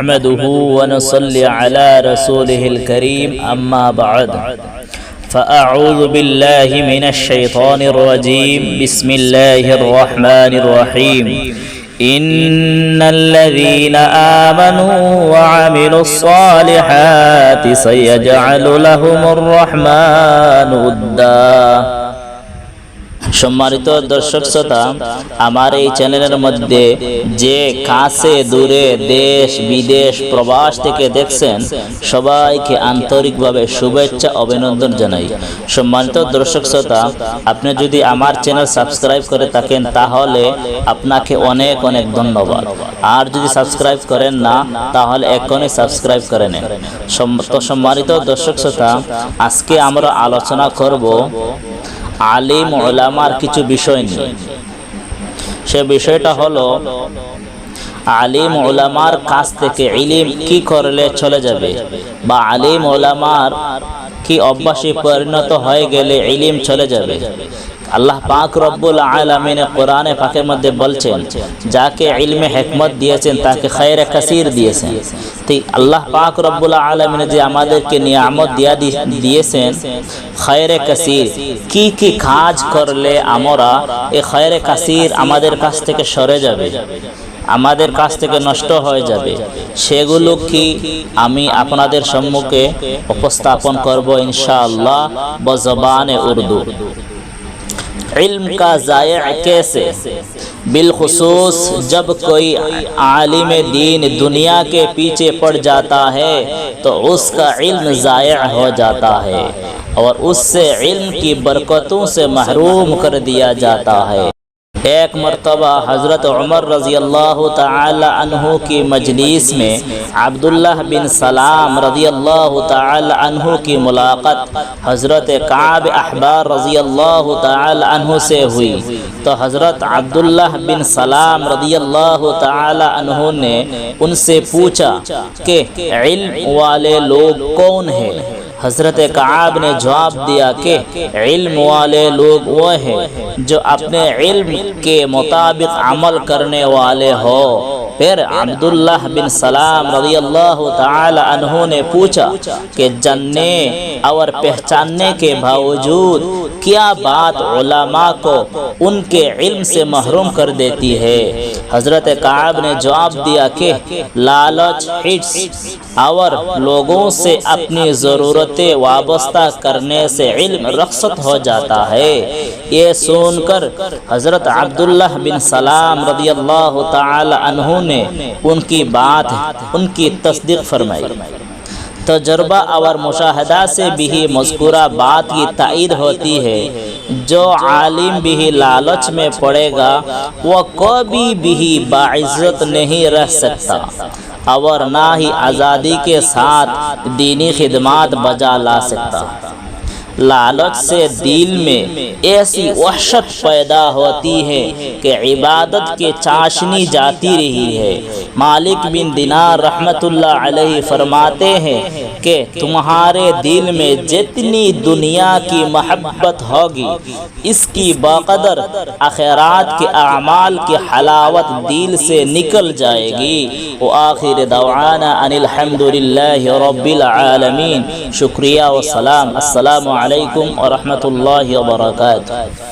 نحمده ونصلي على رسوله الكريم أما بعد. فأعوذ بالله من الشيطان الرجيم. بسم الله الرحمن الرحيم. إن الذين آمنوا وعملوا الصالحات سيجعل لهم الرحمن ودا. সম্মানিত দর্শক শ্রোতা, আমার এই চ্যানেলের মধ্যে যে কাছে দূরে দেশ, বিদেশ, প্রবাস থেকে দেখছেন, সবাইকে আন্তরিকভাবে শুভেচ্ছা, অভিনন্দন জানাই। সম্মানিত দর্শক শ্রোতা, আপনি যদি আমার চ্যানেল সাবস্ক্রাইব করে থাকেন, তাহলে আপনাকে অনেক অনেক ধন্যবাদ। আর যদি সাবস্ক্রাইব করেন না, তাহলে এখনই সাবস্ক্রাইব করে নেন। সম্মানিত দর্শক শ্রোতা, আজকে আমরা আলোচনা করব আলিম ওলামার কিছু বিষয় নিয়ে। সে বিষয়টা হলো, আলিম ওলামার কাছ থেকে ইলিম কি করলে চলে যাবে বা আলিম ওলামার কি অভ্যাসে পরিণত হয়ে গেলে ইলিম চলে যাবে? আল্লাহ পাক রব্বুল আলমিনে কোরআনে পাকের মধ্যে বলছেন, যাকে ইলমে হেকমত দিয়েছেন, তাকে খৈর কাসির দিয়েছেন। তো আল্লাহ পাক রব্বুল আলমিনে যে আমাদেরকে নিয়ামত দিয়া দিয়েছেন খৈরে কাসির, কি কি কাজ করলে আমরা এই খৈরে কাসির আমাদের কাছ থেকে সরে যাবে, আমাদের কাছ থেকে নষ্ট হয়ে যাবে, সেগুলো কি আমি আপনাদের সম্মুখে উপস্থাপন করব ইনশাআল্লাহ বজবানে উর্দু। علم کا ضائع کیسے؟ بالخصوص جب کوئی عالم دین دنیا کے پیچھے پڑ جاتا ہے تو اس کا علم ضائع ہو جاتا ہے اور اس سے علم کی برکتوں سے محروم کر دیا جاتا ہے۔ ایک مرتبہ حضرت عمر رضی اللہ تعالی عنہ کی مجلس میں عبداللہ بن سلام رضی اللہ تعالی عنہ کی ملاقات حضرت کعب احبار رضی اللہ تعالی عنہ سے ہوئی۔ تو حضرت عبداللہ بن سلام رضی اللہ تعالی عنہ نے ان سے پوچھا کہ علم والے لوگ کون ہیں؟ حضرت کعاب نے جواب دیا کہ علم والے لوگ وہ ہیں جو اپنے علم کے مطابق عمل کرنے والے ہو پھر عبداللہ بن سلام رضی اللہ تعالی عنہ نے پوچھا کہ جننے اور پہچاننے کے باوجود کیا بات علماء کو ان کے علم سے محروم کر دیتی ہے؟ حضرت کعب نے جواب دیا کہ لالچ ہٹس اور لوگوں سے اپنی ضرورتیں وابستہ کرنے سے علم رخصت ہو جاتا ہے۔ یہ سن کر حضرت عبداللہ بن سلام رضی اللہ تعالی عنہ نے نے ان کی بات، ان کی تصدیق فرمائی۔ تجربہ اور مشاہدہ سے بھی مذکورہ بات کی تائید ہوتی ہے۔ جو عالم بھی لالچ میں پڑے گا، وہ کبھی بھی باعزت نہیں رہ سکتا۔ اور نہ ہی آزادی کے ساتھ دینی خدمات بجا لا سکتا۔ لالچ سے دل میں ایسی وحشت پیدا ہوتی ہے کہ عبادت کے چاشنی جاتی رہی ہے۔ مالک بن دینار رحمت اللہ علیہ فرماتے ہیں کہ تمہارے دل میں جتنی دنیا کی محبت ہوگی، اس کی باقدر اخیرات کے اعمال کی حلاوت دل سے نکل جائے گی۔ و آخر دعوانا ان الحمدللہ رب العالمین۔ شکریہ و سلام۔ السلام علیکم ورحمت اللہ وبرکاتہ۔